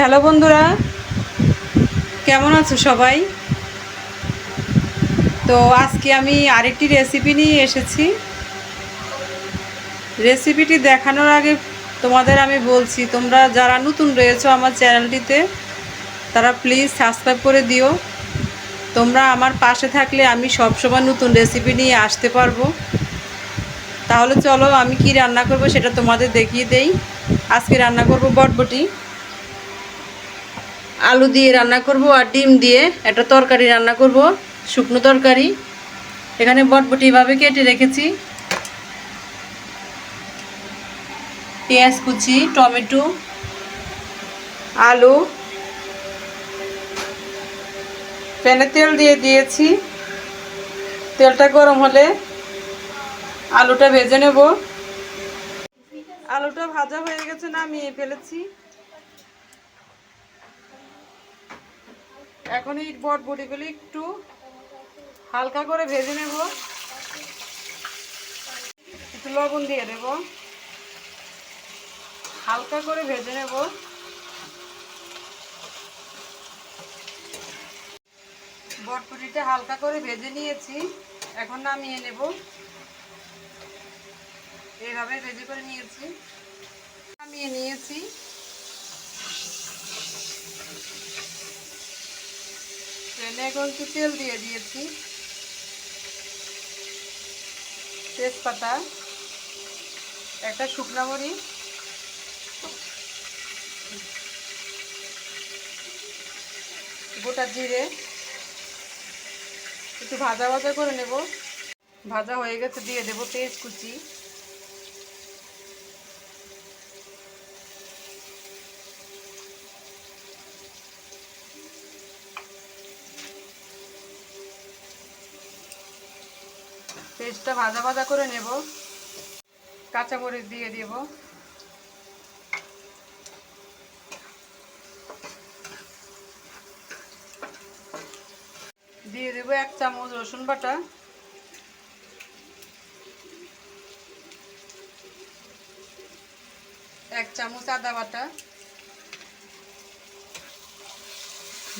Hello বন্ধুরা, কেমন আছো সবাই? তো আজকে আমি আরেকটি রেসিপি নিয়ে এসেছি। রেসিপিটি দেখানোর আগে তোমাদের আমি বলছি, তোমরা যারা নতুন রয়েছো আমার চ্যানেলটিতে, তারা প্লিজ সাবস্ক্রাইব করে দিও। তোমরা আমার পাশে থাকলে আমি সবসময় নতুন রেসিপি নিয়ে আসতে পারব। তাহলে চলো আমি কি রান্না করব সেটা তোমাদের দেখিয়ে দেই। আজকে রান্না করব বটবটি। আলু দিয়ে রান্না করব আর ডিম দিয়ে একটা তরকারি রান্না করব, শুকনো তরকারি। এখানে বটবটি এভাবে কেটে রেখেছি। পেঁয়াজ কুচি, টমেটো, আলু। প্যানে তেল দিয়ে দিয়েছি। তেলটা গরম হলে আলুটা ভেজে নেব। আলুটা ভাজা হয়ে গেছে, নামিয়ে ফেলেছি। এখন এই বটবটিগুলি একটু হালকা করে ভেজে নেব। একটু লবণ দিয়ে দেব। হালকা করে ভেজে নেব। বটবটিটা হালকা করে ভেজে নিয়েছি। এখন নামিয়ে নেব। এইভাবে ভেজে করে নিয়েছি। নামিয়ে নিয়েছি। ট্রেনে এখন একটু তেল দিয়ে দিয়েছি। তেজপাতা, একটা শুকনা মরিচ, গোটা জিরে, একটু ভাজা ভাজা করে নেব। ভাজা হয়ে গেছে, দিয়ে দেবো পেঁয়াজ কুচি পেস্টটা ভাজা ভাজা করে নেব। কাঁচামরিচ দিয়ে দেব। দিয়ে দেবো এক চামচ রসুন বাটা। এক চামচ আদা বাটা।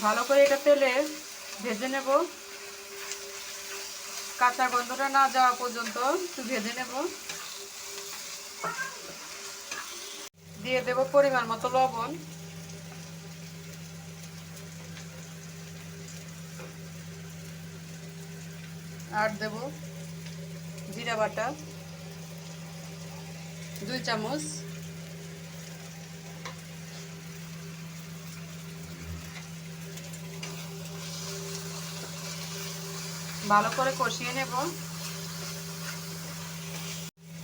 ভালো করে এটা তেলে ভেজে নেব। কাঁচা গন্ধটা না যাওয়া পর্যন্ত একটু ভেজে নেব। দিয়ে দেব পরিমাণ মতো লবণ। আর দেব জিরা বাটা, দুই চামচ। ভালো করে কষিয়ে নেব।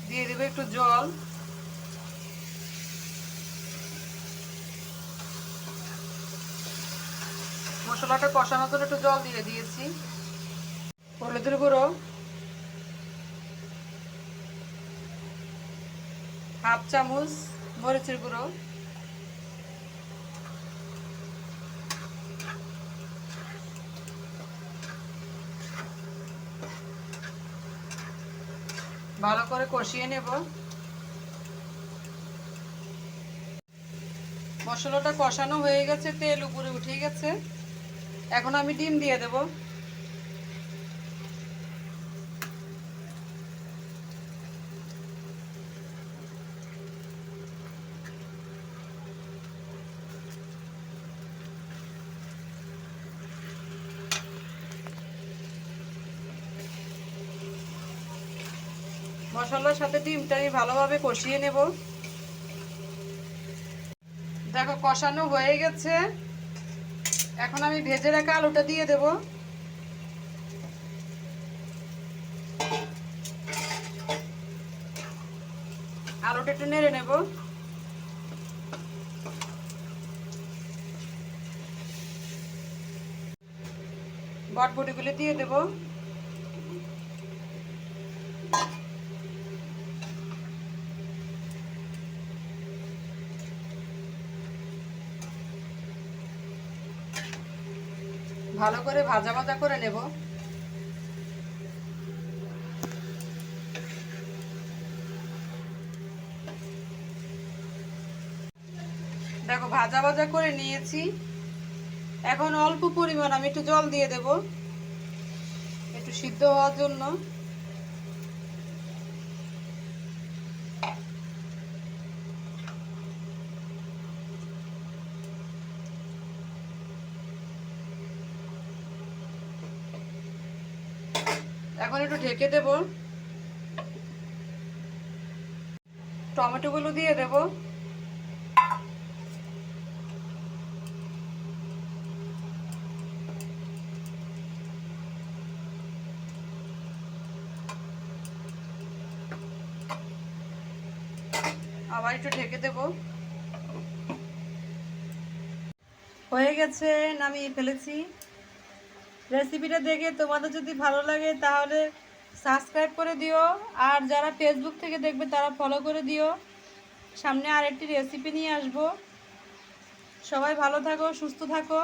দিয়ে দেবে একটু জল। মশলাটা কষানোর জন্য একটু জল দিয়ে দিয়েছি। হলুদের গুঁড়ো। হাফ চামচ মরিচের গুঁড়ো। ভালো করে কষিয়ে নেব। মশলাটা কষানো হয়ে গেছে, তেল উপরে উঠে গেছে। এখন আমি ডিম দিয়ে দেব। মশলার সাথে ডিমটা আমি ভালোভাবে কষিয়ে নেব। দেখো, কষানো হয়ে গেছে। এখন আমি ভেজে রাখা আলুটা দিয়ে দেব। আলুটা একটু নেড়ে নেব। বটবটিগুলি দিয়ে দেবো। ভালো করে ভাজা ভাজা করে নেব। দেখো, ভাজা ভাজা করে নিয়েছি। এখন অল্প পরিমাণ আমি একটু জল দিয়ে দেব। একটু সিদ্ধ হওয়ার জন্য। এখন একটু ঢেকে দেব। টমেটোগুলো দিয়ে দেব। আবার একটু ঢেকে দেব। হয়ে গেছে, নামিয়ে ফেলেছি। রেসিপিটা দেখে তোমাদের যদি ভালো লাগে তাহলে সাবস্ক্রাইব করে দিও। আর যারা ফেসবুক থেকে দেখবে তারা ফলো করে দিও। সামনে আরেকটি রেসিপি নিয়ে আসব। সবাই ভালো থাকো, সুস্থ থাকো।